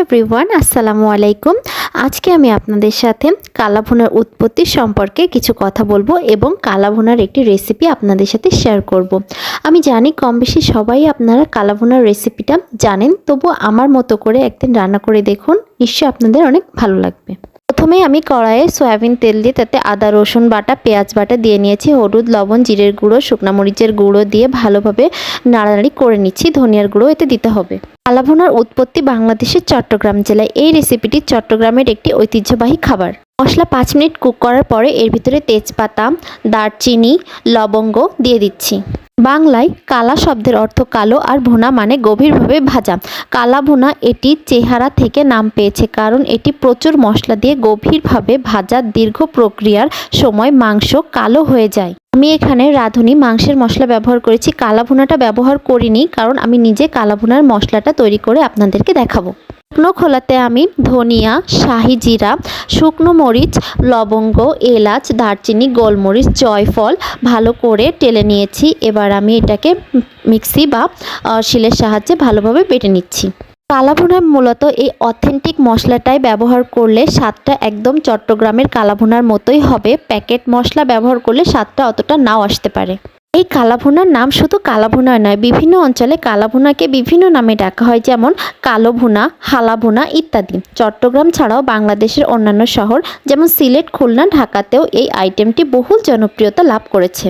Everyone আসসালামু আলাইকুম আজকে আমি আপনাদের সাথে কালাভুনার উৎপত্তি সম্পর্কে কিছু কথা বলব এবং কালাভুনার একটি রেসিপি আপনাদের সাথে শেয়ার করব। আমি জানি কম বেশি সবাই আপনারা কালাভুনার রেসিপিটা জানেন তবু আমার মতো করে একদিন রান্না করে দেখুন, নিশ্চয়ই আপনাদের অনেক ভালো লাগবে প্রথমে আমি কড়াইয়ে সয়াবিন তেল দিয়ে তাতে আদা, রসুন বাটা, পেঁয়াজ বাটা দিয়ে নিয়েছি, হলুদ, লবণ, জিরের গুঁড়ো, শুকনা মরিচের গুঁড়ো দিয়ে ভালোভাবে নাড়ানাড়ি করে নিচ্ছি। ধনিয়ার গুঁড়ো এতে দিতে হবে। কালাভুনার উৎপত্তি বাংলাদেশের চট্টগ্রাম জেলায়। এই রেসিপিটি চট্টগ্রামের একটি ঐতিহ্যবাহী খাবার। মশলা পাঁচ মিনিট কুক করার পরে এর ভিতরে তেজপাতা, দারচিনি, লবঙ্গ দিয়ে দিচ্ছি। বাংলায় কালা শব্দের অর্থ কালো আর ভুনা মানে গভীরভাবে ভাজা। কালা ভুনা এটি চেহারা থেকে নাম পেয়েছে কারণ এটি প্রচুর মশলা দিয়ে গভীরভাবে ভাজা দীর্ঘ প্রক্রিয়ার সময় মাংস কালো হয়ে যায়। আমি এখানে রাঁধুনি মাংসের মশলা ব্যবহার করেছি। কালা ভুনাটা ব্যবহার করিনি কারণ আমি নিজে কালা ভুনার মশলাটা তৈরি করে আপনাদেরকে দেখাবো। শুকনো খোলাতে আমি ধনিয়া, শাহি জিরা, শুকনো মরিচ, লবঙ্গ, এলাচ, দারচিনি, গোলমরিচ, জয়ফল ভালো করে টেলে নিয়েছি। এবার আমি এটাকে মিক্সি বা শিলের সাহায্যে ভালোভাবে বেটে নিচ্ছি। কালাভুনা মূলত এই অথেন্টিক মশলাটাই ব্যবহার করলে স্বাদটা একদম চট্টগ্রামের কালাভুনার মতোই হবে। প্যাকেট মশলা ব্যবহার করলে স্বাদটা অতটা নাও আসতে পারে। এই কালাভুনার নাম শুধু কালাভুনা নয়, বিভিন্ন অঞ্চলে কালাভুনাকে বিভিন্ন নামে ডাকা হয়, যেমন কালো ভুনা হালাভুনা ইত্যাদি। চট্টগ্রাম ছাড়াও বাংলাদেশের অন্যান্য শহর, যেমন সিলেট, খুলনা, ঢাকাতেও এই আইটেমটি বহুল জনপ্রিয়তা লাভ করেছে।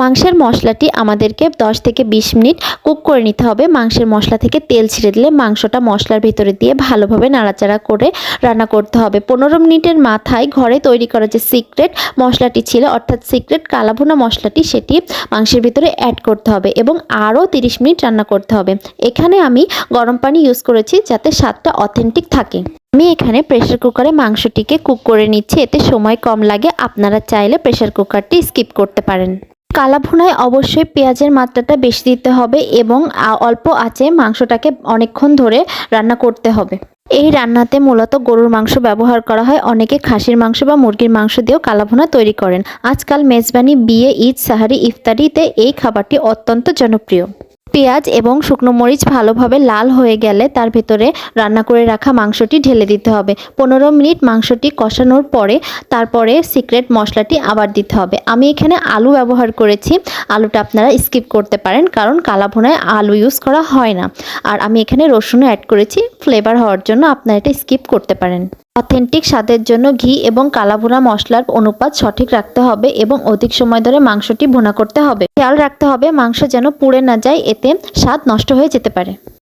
মাংসের মশলাটি আমাদেরকে 10 থেকে 20 মিনিট কুক করে নিতে হবে। মাংসের মশলা থেকে তেল ছেড়ে দিলে মাংসটা মশলার ভিতরে দিয়ে ভালোভাবে নাড়াচাড়া করে রান্না করতে হবে। পনেরো মিনিটের মাথায় ঘরে তৈরি করা যে সিক্রেট মশলাটি ছিল, অর্থাৎ সিক্রেট কালাভুনা মশলাটি, সেটি মাংসের ভিতরে অ্যাড করতে হবে এবং আরও 30 মিনিট রান্না করতে হবে। এখানে আমি গরম পানি ইউজ করেছি যাতে স্বাদটা অথেন্টিক থাকে। আমি এখানে প্রেশার কুকারে মাংসটিকে কুক করে নিচ্ছি, এতে সময় কম লাগে, আপনারা চাইলে প্রেশার কুকারটি স্কিপ করতে পারেন। কালা ভুনায় অবশ্যই পেঁয়াজের মাত্রাটা বেশি দিতে হবে এবং অল্প আঁচে মাংসটাকে অনেকক্ষণ ধরে রান্না করতে হবে। এই রান্নাতে মূলত গরুর মাংস ব্যবহার করা হয়। অনেকে খাসির মাংস বা মুরগির মাংস দিয়েও কালাভুনা তৈরি করেন। আজকাল মেজবানি, বিয়ে, ঈদ, সাহারি, ইফতারিতে এই খাবারটি অত্যন্ত জনপ্রিয়। পেঁয়াজ এবং শুকনো মরিচ ভালোভাবে লাল হয়ে গেলে তার ভেতরে রান্না করে রাখা মাংসটি ঢেলে দিতে হবে। পনেরো মিনিট মাংসটি কষানোর পরে তারপরে সিক্রেট মশলাটি আবার দিতে হবে। আমি এখানে আলু ব্যবহার করেছি। আলুটা আপনারা স্কিপ করতে পারেন কারণ কালাভুনায় আলু ইউজ করা হয় না। আর আমি এখানে রসুনও অ্যাড করেছি। ফ্লেভার হওয়ার জন্য আপনারা এটা স্কিপ করতে পারেন। অথেন্টিক স্বাদের জন্য ঘি এবং কালাভুনা মশলার অনুপাত সঠিক রাখতে হবে এবং অধিক সময় ধরে মাংসটি ভুনা করতে হবে। খেয়াল রাখতে হবে মাংস যেন পুড়ে না যায়, এতে স্বাদ নষ্ট হয়ে যেতে পারে।